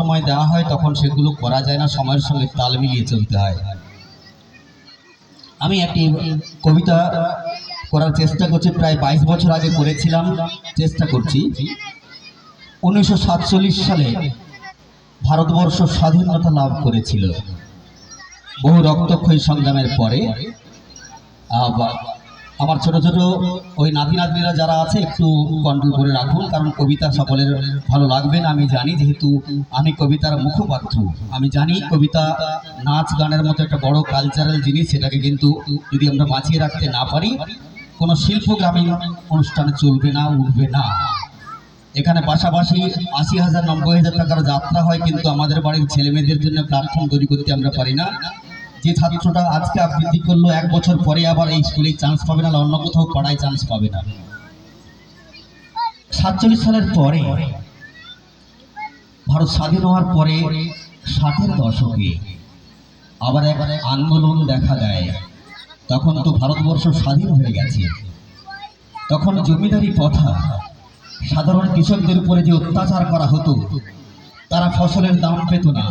সময় দেওয়া হয়, তখন সেগুলো করা যায় না, সময়ের সঙ্গে তাল মিলিয়ে চলতে হয়। আমি একটি কবিতা করার চেষ্টা করছি, প্রায় বাইশ বছর আগে করেছিলাম, চেষ্টা করছি। উনিশশো সাতচল্লিশ সালে ভারতবর্ষ স্বাধীনতা লাভ করেছিল। বহু রক্তক্ষয়ী সংগ্রামের পরে আমার ছোট ছোট ওই নাতি নাতনিরা যারা আছে, একটু কন্ট্রোল করে রাখুন, কারণ কবিতা সকলের ভালো লাগবে না, আমি জানি, যেহেতু আমি কবিতার মুখপাত্র। আমি জানি কবিতা নাচ গানের মতো একটা বড় কালচারাল জিনিস, সেটাকে কিন্তু যদি আমরা বাঁচিয়ে রাখতে না পারি, কোনো শিল্প গ্রামীণ অনুষ্ঠানে চলবে না, উঠবে না। এখানে পাশাপাশি আশি হাজার, নব্বই হাজার টাকার যাত্রা হয়, কিন্তু আমাদের বাড়ির ছেলেমেয়েদের জন্য প্ল্যাটফর্ম তৈরি করতে আমরা পারি না। যে ছাত্রটা আজকে আবৃত্তি করল, এক বছর পরে আবার এই স্কুলে চান্স পাবে না অন্য কোথাও পড়ায় চান্স পাবে না। সাতচল্লিশ সালের পরে, ভারত স্বাধীন হওয়ার পরে, ষাটের দশকে আবার এক আন্দোলন দেখা দেয়। তখন তো ভারতবর্ষ স্বাধীন হয়ে গেছে। তখন জমিদারি প্রথা, সাধারণ কৃষকদের উপরে যে অত্যাচার করা হতো, তারা ফসলের দাম পেত না।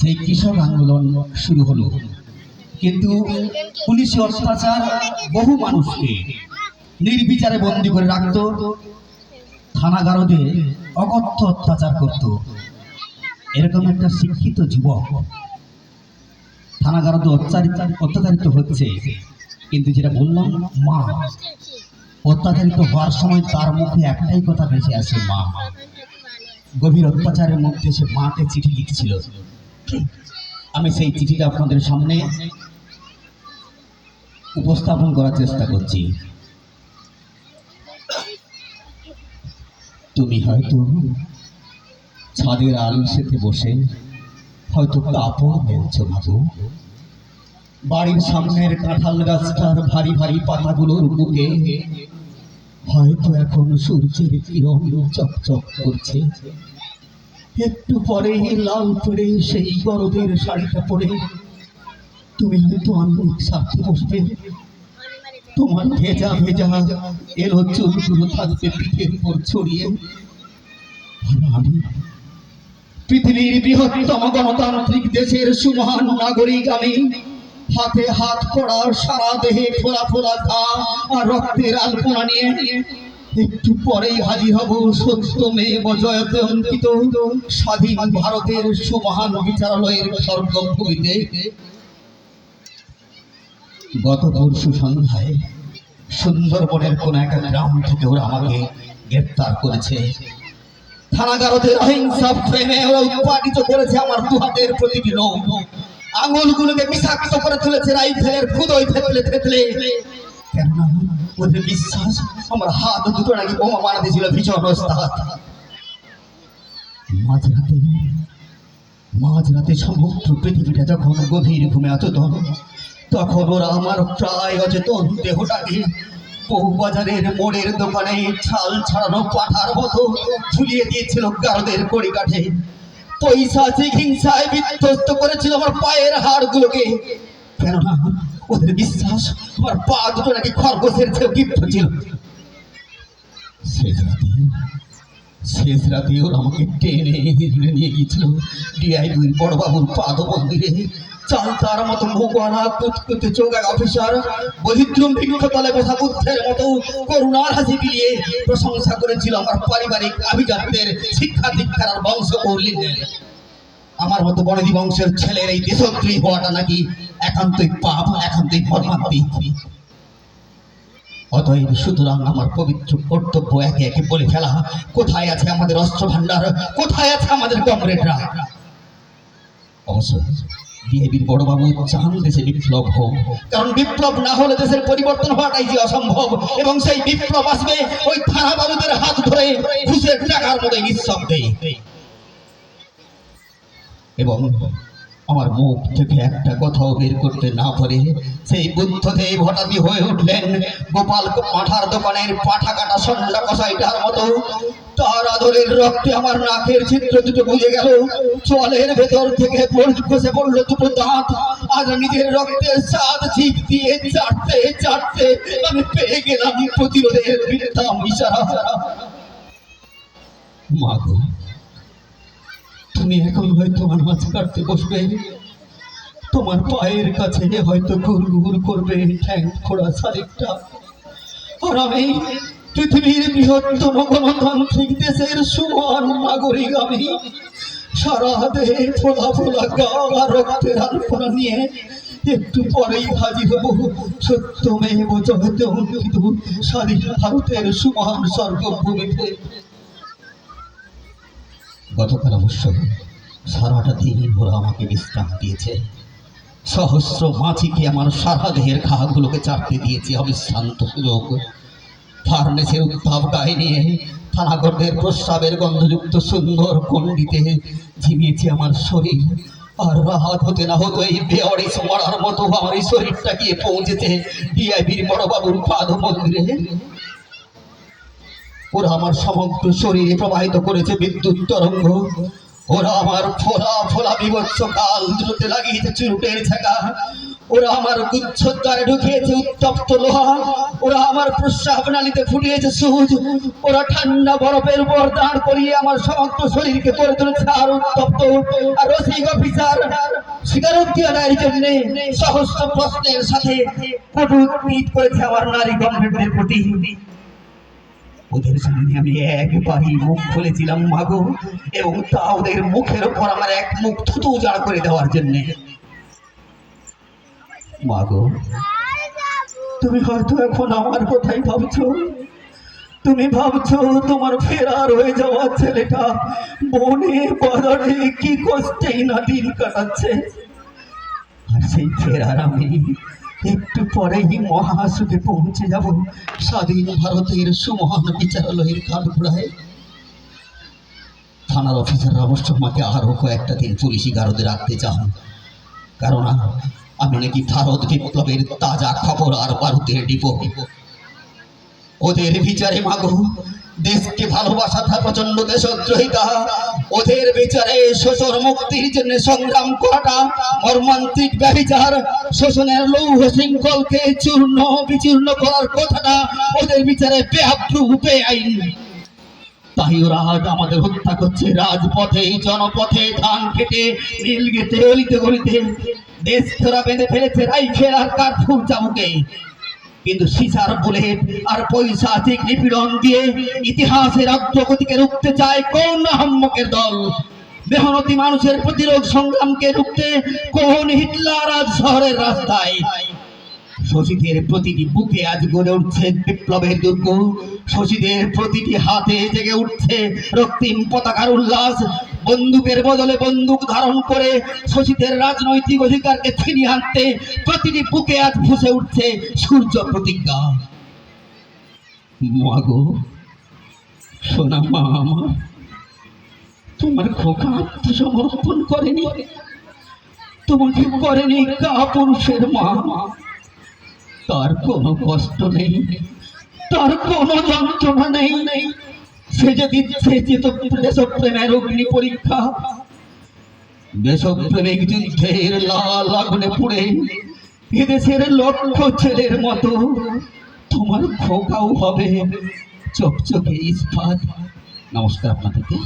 সেই কৃষক আন্দোলন শুরু হলো। কিন্তু পুলিশি অত্যাচার বহু মানুষকে নির্বিচারে বন্দি করে রাখত থানাগারদে অকথ্য অত্যাচার করত। এরকম একটা শিক্ষিত যুবক থানাগারদে অত্যাচারিত অত্যাচারিত হচ্ছে। কিন্তু যেটা বললাম, মা। অত্যাচারিত হওয়ার সময় তার মুখে একটাই কথা ভেসে আসে, মা। গভীর অত্যাচারের মধ্যে সে মাকে চিঠি লিখছিল। আমি সেই চিঠিটা আপনাদের সামনে উপস্থাপন করার চেষ্টা করছি। তুমি হয়তো ছাদের আলু সেতে বসে হয়তো কাপড় মেলছো ভাবো। বাড়ির সামনের কাঁঠাল গাছটার ভারী ভারী পাতাগুলোর বুকে হয়তো এখন সূর্যের কিরণ চকচক করছে। একটু পরে লাল পরে সেই গরদের শাড়িটা পরে তুমি হয়তো অনেক সাথে বসবে। তোমার ভেজা ভেজা এলো চুলগুলো থাকবে পিঠের উপর ছড়িয়ে। পৃথিবীর বৃহত্তম গণতান্ত্রিক দেশের সুমহান নাগরিক আমি। হাতে হাত পড়া সারা দেহে ফোলা ফোলা ঘা আর রক্তের আলপনা নিয়ে একটু পরেই হাজির হব সত্য মেয়ে জয়তে অঙ্কিত। স্বাধীন ভারতের সুমহান বিচারালয়ের স্বর্গভূমিতে গত পরশু সন্ধ্যায় সুন্দরবনের কোন এক গ্রাম থেকে ওরা আমাকে গ্রেপ্তার করেছে। থানাগারদের অহিংসা প্রেমে ওরা উৎপাদিত করেছে আমার দু হাতের প্রতিটি লোক আঙুলগুলোকে বিষাক্ত করে তুলেছে রাইফেলের খুদই থেতলে থেতলে। কেননা ওদের বিশ্বাস, আমার হাত দুটো নাকি বোমা বানাতে ছিল ভীষণ ওস্তাদ মাঝরাতে মাঝরাতে সমগ্র পৃথিবীটা যখন গভীর ঘুমে অচেতন তখন ওরা আমার প্রায় অচেতন দেহটাকে বহু বাজারের মোড়ের দোকানে ছাল ছাড়ানো পাঠার মতো ঝুলিয়ে দিয়েছিল গারদের কড়ি কাঠে পয়সা হিংসায় বিধ্বস্ত করেছিল আমার পায়ের হাড়গুলোকে। কেননা ওদের বিশ্বাস আমার পা দুটো নাকি খরগোশের চেয়ে গিফট ছিল। শেষ রাতে শেষ রাতে ওরা আমাকে টেনে হিজড়ে নিয়ে গিয়েছিল। বড়বাবুর পাদ মন্দিরে মতো বসা বুদ্ধের মতো করুণার হাসি প্রশংসা করেছিল আমার পারিবারিক আভিজাত্যের শিক্ষা দীক্ষার বংশ কৌলিনের আমার মতো বড়দি বংশের ছেলের এই দেশত্রী হওয়াটা নাকি একান্তই পাপ, একান্তই মর্মান্তিক। অতএব সুতরাং আমার পবিত্র কর্তব্য একে একে বলে ফেলা। কোথায় আছে আমাদের অস্ত্র ভান্ডার কোথায় আছে আমাদের কমরেডরা? অবশ্য বিএবির বড়বাবু চান দেশে বিপ্লব হোক। কারণ বিপ্লব না হলে দেশের পরিবর্তন হওয়াটাই যে অসম্ভব। এবং সেই বিপ্লব আসবে ওই থানা বাবুদের হাত ধরে ঘুষের টাকার মতো নিঃশব্দে। এবং আমার মুখ থেকে একটা কথাও বের করতে না পারে, সেই বুদ্ধদেব হঠাৎই হয়ে উঠলেন। গোপাল পাঠার দোকানের পাঠা কাটা সন্ধ্যা কষাইটার মতো। তার আদরের রক্তে আমার নাকের চিত্র দুটো বুঝে গেল। চলের ভেতর থেকে খসে পড়ল দুটো দাঁত। আর নিজের রক্তের স্বাদ জিভ দিয়ে চাটতে চাটতে আমি পেয়ে গেলাম প্রতিরোধের বৃদ্ধা ইশারা মা তুমি এখন হয়তো মাছ কাটতে বসবে। তোমার পায়ের কাছে হয়তো ঘুর ঘুর করবে। ঠ্যাং খোড়া শালিকটা আর আমি পৃথিবীর বৃহত্তম গণতান্ত্রিক দেশের সমান নাগরিক আমি। সারা দেহে ফোলা ফোলা গা রক্তের আলপনা নিয়ে একটু পরেই হাজির হব। সত্য মেয়ে জগতে অঙ্কিত স্বাধীন ভারতের সমান স্বর্গভূমিতে গতকাল অবশ্য সারাটা দিন ওরা আমাকে বিশ্রাম দিয়েছে। সহস্র মাছিকে আমার সারা দেহের ঘাগুলোকে চাপতে দিয়েছে অবিশ্রান্ত সুযোগ। ফার্নেসের উত্তাপ গায়ে নিয়ে থানাগড়ের প্রস্রাবের গন্ধযুক্ত সুন্দর কণ্ডিতে ঝিমিয়েছে আমার শরীর। আর রাহাত হতে না হতো এই বেয়ারিস মরার মতো আমার এই শরীরটা গিয়ে পৌঁছেছে। ডিআইবির বড়বাবুর পাদ মন্দিরে। ওরা আমার সমগ্র শরীরে প্রবাহিত করেছে বিদ্যুৎ তরঙ্গ। ওরা আমার ফোলা ফোলা বিভৎস কাল দ্রুতে লাগিয়েছে চুরুটের ছেঁকা। ওরা আমার গুচ্ছদ্বারে ঢুকিয়েছে উত্তপ্ত লোহা। ওরা আমার প্রস্রাব নালিতে ফুটিয়েছে সুজ ওরা ঠান্ডা বরফের উপর দাঁড় করিয়ে আমার সমগ্র শরীরকে করে তুলেছে আর উত্তপ্ত আর রসিক অফিসার। স্বীকারোক্তি আদায়ের জন্য সহস্র প্রশ্নের সাথে কটুক করেছে আমার নারী গভর্নমেন্টের প্রতি। ওদের সামনে আমি একবারই মুখ খুলেছিলাম, মাগো। এবং তা ওদের মুখের উপর আমার এক মুখ থুতু উজাড় করে দেওয়ার জন্য। মাগো, তুমি হয়তো এখন আমার কথাই ভাবছ। তুমি ভাবছ তোমার ফেরার হয়ে যাওয়া ছেলেটা বনে বাজারে কি কষ্টেই না দিন কাটাচ্ছে। আর সেই ফেরার আমি একটু পরেই মহাসুখে পৌঁছে যাব। স্বাধীন ভারতের সুমহান বিচারালয়ের কাঠগোড়ায়। থানার অফিসাররা অবশ্য আমাকে আরও কয়েকটা দিন পুলিশি গারদে রাখতে চান। কারণ আমি নাকি ভারত বিপ্লবের তাজা খবর আর ভারতের ডিপো ওদের বিচারে মাগো দেশকে ভালোবাসা থা প্রচণ্ড দেশদ্রোহিতা। ওদের বিচারে শোষণ মুক্তির জন্য সংগ্রাম করাটা মর্মান্তিক ব্যবিচার শোষণের লৌহ শৃঙ্খলকে চূর্ণ বিচূর্ণ করার কথাটা ওদের বিচারে বেআব্রু, বেআইন। তাই ওরা আমাদের হত্যা করছে রাজপথে, জনপথে, ধান কেটে নীল অলিতে গলিতে। দেশ ফেরা বেঁধে ফেলেছে রাইফেল আর কার্ফুর চামুকে। কিন্তু সিসার বুলেট আর পৈশাচিক নিপীড়ন দিয়ে ইতিহাসের অগ্রগতিকে রুখতে চায় কোন আহম্মকের দল? মেহনতি মানুষের প্রতিরোধ সংগ্রামকে রুখতে কোন হিটলার আজ শহরের রাস্তায়? শশীদের প্রতিটি বুকে আজ গড়ে উঠছে বিপ্লবের দুর্গ। শশীদের প্রতিটি হাতে জেগে উঠছে রক্তিম পতাকার উল্লাস। বন্দুকের বদলে বন্দুক ধারণ করে শশীদের রাজনৈতিক অধিকারকে ছিনিয়ে আনতে প্রতিটি বুকে আজ ফুসে উঠছে সূর্য প্রতিজ্ঞা। মাগো সোনা মা আমার তোমার খোকা আত্মসমর্পণ করেনি। তোমাকে করেনি কা পুরুষের মা। তার কোনো কষ্ট নেই, তার কোনো যন্ত্রণা নেই নেই। সে যদি সে যেত দেশপ্রেমের অগ্নি পরীক্ষা, দেশপ্রেমিক যুদ্ধের লাল আগুনে পুড়ে এদেশের লক্ষ ছেলের মতো তোমার খোকাও হবে চকচকে ইস্পাত। নমস্কার আপনাদেরকে।